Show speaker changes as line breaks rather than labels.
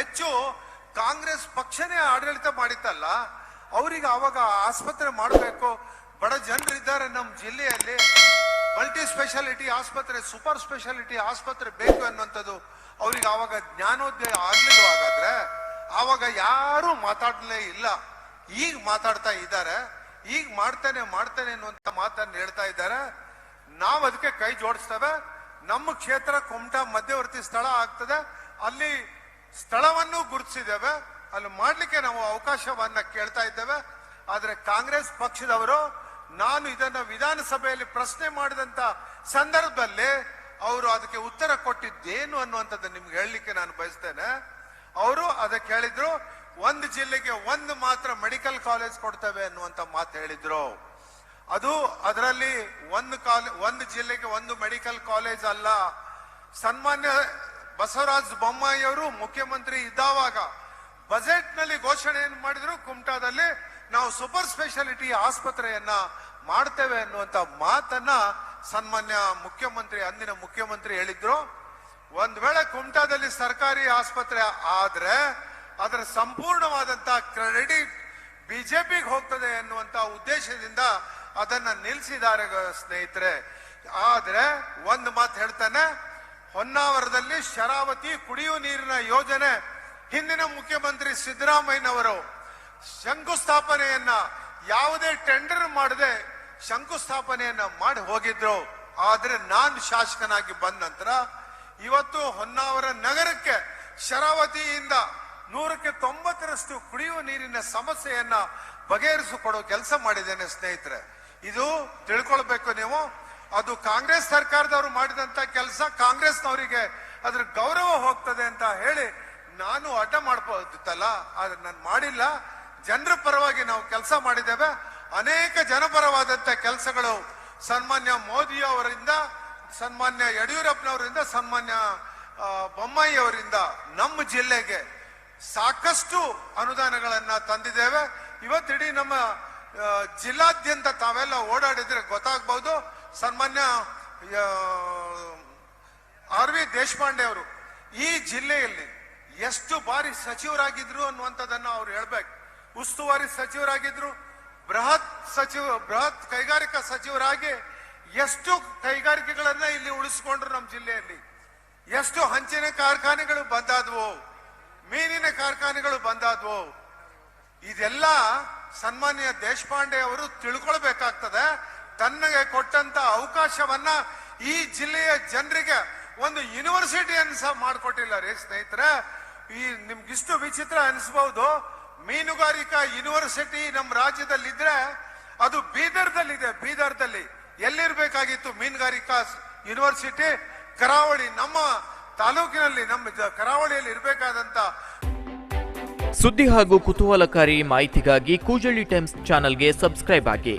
ಹೆಚ್ಚು ಕಾಂಗ್ರೆಸ್ ಪಕ್ಷನೇ ಆಡಳಿತ ಮಾಡಿತ್ತಲ್ಲ, ಅವರಿಗೆ ಅವಾಗ ಆಸ್ಪತ್ರೆ ಮಾಡಬೇಕು. ಬಡ ಜನರಿದ್ದಾರೆ ನಮ್ಮ ಜಿಲ್ಲೆಯಲ್ಲಿ. ಮಲ್ಟಿ ಸ್ಪೆಷಾಲಿಟಿ ಆಸ್ಪತ್ರೆ, ಸೂಪರ್ ಸ್ಪೆಷಾಲಿಟಿ ಆಸ್ಪತ್ರೆ ಬೇಕು ಅನ್ನುವಂಥದ್ದು ಅವ್ರಿಗೆ ಆವಾಗ ಜ್ಞಾನೋದಯ ಆಗ್ಲಿಲ್ಲ ಹಾಗಾದ್ರೆ? ಆವಾಗ ಯಾರು ಮಾತಾಡಲೇ ಇಲ್ಲ. ಈಗ ಮಾತಾಡ್ತಾ ಇದ್ದಾರೆ. ಈಗ ಮಾಡ್ತೇನೆ ಮಾಡ್ತೇನೆ ಅನ್ನುವಂತ ಮಾತನ್ನು ಹೇಳ್ತಾ ಇದ್ದಾರೆ. ನಾವು ಅದಕ್ಕೆ ಕೈ ಜೋಡಿಸ್ತೇವೆ. ನಮ್ಮ ಕ್ಷೇತ್ರ ಕುಮಟಾ ಮಧ್ಯವರ್ತಿ ಸ್ಥಳ ಆಗ್ತದೆ. ಅಲ್ಲಿ ಸ್ಥಳವನ್ನು ಗುರುತಿಸಿದ್ದೇವೆ, ಅಲ್ಲಿ ಮಾಡಲಿಕ್ಕೆ ನಾವು ಅವಕಾಶವನ್ನ ಕೇಳ್ತಾ ಇದ್ದೇವೆ. ಆದರೆ ಕಾಂಗ್ರೆಸ್ ಪಕ್ಷದವರು, ನಾನು ಇದನ್ನ ವಿಧಾನಸಭೆಯಲ್ಲಿ ಪ್ರಶ್ನೆ ಮಾಡಿದಂತ ಸಂದರ್ಭದಲ್ಲಿ ಅವರು ಅದಕ್ಕೆ ಉತ್ತರ ಕೊಟ್ಟಿದ್ದೇನು ಅನ್ನುವಂಥದ್ದು ನಿಮ್ಗೆ ಹೇಳಲಿಕ್ಕೆ ನಾನು ಬಯಸ್ತೇನೆ. ಅವರು ಅದಕ್ಕೆ ಹೇಳಿದ್ರು, ಒಂದು ಜಿಲ್ಲೆಗೆ ಒಂದು ಮಾತ್ರ ಮೆಡಿಕಲ್ ಕಾಲೇಜ್ ಕೊಡ್ತೇವೆ ಅನ್ನುವಂತ ಮಾತು ಹೇಳಿದ್ರು. ಅದು ಅದರಲ್ಲಿ ಒಂದು ಕಾಲೇ, ಒಂದು ಜಿಲ್ಲೆಗೆ ಒಂದು ಮೆಡಿಕಲ್ ಕಾಲೇಜ್ ಅಲ್ಲ. ಸನ್ಮಾನ್ಯ ಬಸವರಾಜ ಬೊಮ್ಮಾಯಿ ಅವರು ಮುಖ್ಯಮಂತ್ರಿ ಇದ್ದಾವಾಗ ಬಜೆಟ್ನಲ್ಲಿ ಘೋಷಣೆಯನ್ನು ಮಾಡಿದ್ರು, ಕುಮಟಾದಲ್ಲಿ ನಾವು ಸೂಪರ್ ಸ್ಪೆಷಾಲಿಟಿ ಆಸ್ಪತ್ರೆಯನ್ನ ಮಾಡ್ತೇವೆ ಅನ್ನುವಂತ ಮಾತನ್ನ ಸನ್ಮಾನ್ಯ ಮುಖ್ಯಮಂತ್ರಿ, ಅಂದಿನ ಮುಖ್ಯಮಂತ್ರಿ ಹೇಳಿದ್ರು. ಒಂದ್ ವೇಳೆ ಕುಮಟಾದಲ್ಲಿ ಸರ್ಕಾರಿ ಆಸ್ಪತ್ರೆ ಆದ್ರೆ ಅದರ ಸಂಪೂರ್ಣವಾದಂತ ಕ್ರೆಡಿಟ್ ಬಿಜೆಪಿಗೆ ಹೋಗ್ತದೆ ಎನ್ನುವಂತ ಉದ್ದೇಶದಿಂದ ಅದನ್ನ ನಿಲ್ಲಿಸಿದ್ದಾರೆ ಸ್ನೇಹಿತರೆ. ಆದ್ರೆ ಒಂದು ಮಾತು ಹೇಳ್ತಾನೆ. ಹೊನ್ನಾವರದಲ್ಲಿ ಶರಾವತಿ ಕುಡಿಯುವ ನೀರಿನ ಯೋಜನೆ ಹಿಂದಿನ ಮುಖ್ಯಮಂತ್ರಿ ಸಿದ್ದರಾಮಯ್ಯನವರು ಶಂಕುಸ್ಥಾಪನೆಯನ್ನ ಯಾವುದೇ ಟೆಂಡರ್ ಮಾಡದೆ ಶಂಕುಸ್ಥಾಪನೆಯನ್ನ ಮಾಡಿ ಹೋಗಿದ್ರು. ಆದ್ರೆ ನಾನು ಶಾಸಕನಾಗಿ ಬಂದ ನಂತರ ಇವತ್ತು ಹೊನ್ನಾವರ ನಗರಕ್ಕೆ ಶರಾವತಿಯಿಂದ ನೂರಕ್ಕೆ ತೊಂಬತ್ತರಷ್ಟು ಕುಡಿಯುವ ನೀರಿನ ಸಮಸ್ಯೆಯನ್ನ ಬಗೆಹರಿಸಿಕೊಡೋ ಕೆಲಸ ಮಾಡಿದ್ದೇನೆ ಸ್ನೇಹಿತರೆ. ಇದು ತಿಳ್ಕೊಳ್ಬೇಕು ನೀವು. ಅದು ಕಾಂಗ್ರೆಸ್ ಸರ್ಕಾರದವರು ಮಾಡಿದಂತ ಕೆಲಸ ಕಾಂಗ್ರೆಸ್ನವರಿಗೆ ಅದ್ರ ಗೌರವ ಹೋಗ್ತದೆ ಅಂತ ಹೇಳಿ ನಾನು ಹಠ ಮಾಡ್ಬೋದಿತ್ತಲ್ಲ, ಆದ್ರೆ ನಾನು ಮಾಡಿಲ್ಲ. ಜನರ ಪರವಾಗಿ ನಾವು ಕೆಲಸ ಮಾಡಿದ್ದೇವೆ. ಅನೇಕ ಜನಪರವಾದಂತ ಕೆಲಸಗಳು ಸನ್ಮಾನ್ಯ ಮೋದಿ ಅವರಿಂದ, ಸನ್ಮಾನ್ಯ ಯಡಿಯೂರಪ್ಪನವರಿಂದ, ಸನ್ಮಾನ್ಯ ಬೊಮ್ಮಾಯಿ ಅವರಿಂದ ನಮ್ಮ ಜಿಲ್ಲೆಗೆ ಸಾಕಷ್ಟು ಅನುದಾನಗಳನ್ನ ತಂದಿದ್ದೇವೆ. ಇವತ್ತಿಡೀ ನಮ್ಮ ಜಿಲ್ಲಾದ್ಯಂತ ತಾವೆಲ್ಲ ಓಡಾಡಿದ್ರೆ ಗೊತ್ತಾಗ್ಬಹುದು ಸನ್ಮಾನ್ಯ ಆರ್ ವಿ ದೇಶಪಾಂಡೆ ಅವರು, ಈ ಜಿಲ್ಲೆಯಲ್ಲಿ ಎಷ್ಟು ಬಾರಿ ಸಚಿವರಾಗಿದ್ರು ಅನ್ನುವಂಥದ್ದನ್ನ ಅವ್ರು ಹೇಳ್ಬೇಕು. ಉಸ್ತುವಾರಿ ಸಚಿವರಾಗಿದ್ರು, ಬೃಹತ್ ಸಚಿವ, ಬೃಹತ್ ಕೈಗಾರಿಕಾ ಸಚಿವರಾಗಿ ಎಷ್ಟು ಕೈಗಾರಿಕೆಗಳನ್ನ ಇಲ್ಲಿ ಉಳಿಸ್ಕೊಂಡ್ರು ನಮ್ಮ ಜಿಲ್ಲೆಯಲ್ಲಿ. ಎಷ್ಟು ಹಂಚಿನ ಕಾರ್ಖಾನೆಗಳು ಬಂದಾದ್ವು, ಮೀನಿನ ಕಾರ್ಖಾನೆಗಳು ಬಂದಾದ್ವು, ಇದೆಲ್ಲ ಸನ್ಮಾನ್ಯ ದೇಶಪಾಂಡೆ ಅವರು ತಿಳ್ಕೊಳ್ಬೇಕಾಗ್ತದೆ. ತನ್ನಗೆ ಕೊಟ್ಟಂತ ಅವಕಾಶವನ್ನ ಈ ಜಿಲ್ಲೆಯ ಜನರಿಗೆ ಒಂದು ಯೂನಿವರ್ಸಿಟಿಯನ್ನು ಅನ್ಸ ಮಾಡಿಕೊಟ್ಟಿಲ್ಲ ರೀ ಸ್ನೇಹಿತರೆ. ಈ ನಿಮ್ಗಿಷ್ಟು ವಿಚಿತ್ರ ಅನಿಸ್ಬಹುದು ಮೀನುಗಾರಿಕಾ ಯೂನಿವರ್ಸಿಟಿ ನಮ್ಮ ರಾಜ್ಯದಲ್ಲಿದ್ರೆ ಅದು ಬೀದರ್ದಲ್ಲಿದೆ, ಬೀದರ್ದಲ್ಲಿ. ಎಲ್ಲಿರ್ಬೇಕಾಗಿತ್ತು ಮೀನುಗಾರಿಕಾ ಯೂನಿವರ್ಸಿಟಿ? ಕರಾವಳಿ, ನಮ್ಮ ತಾಲೂಕಿನಲ್ಲಿ, ನಮ್ಮ ಕರಾವಳಿಯಲ್ಲಿ ಇರಬೇಕಾದಂತ
ಸುದ್ದಿ ಹಾಗೂ ಕುತೂಹಲಕಾರಿ ಮಾಹಿತಿಗಾಗಿ ಕೂಜಳ್ಳಿ ಟೈಮ್ಸ್ ಚಾನೆಲ್ಗೆ ಸಬ್ಸ್ಕ್ರೈಬ್ ಆಗಿ.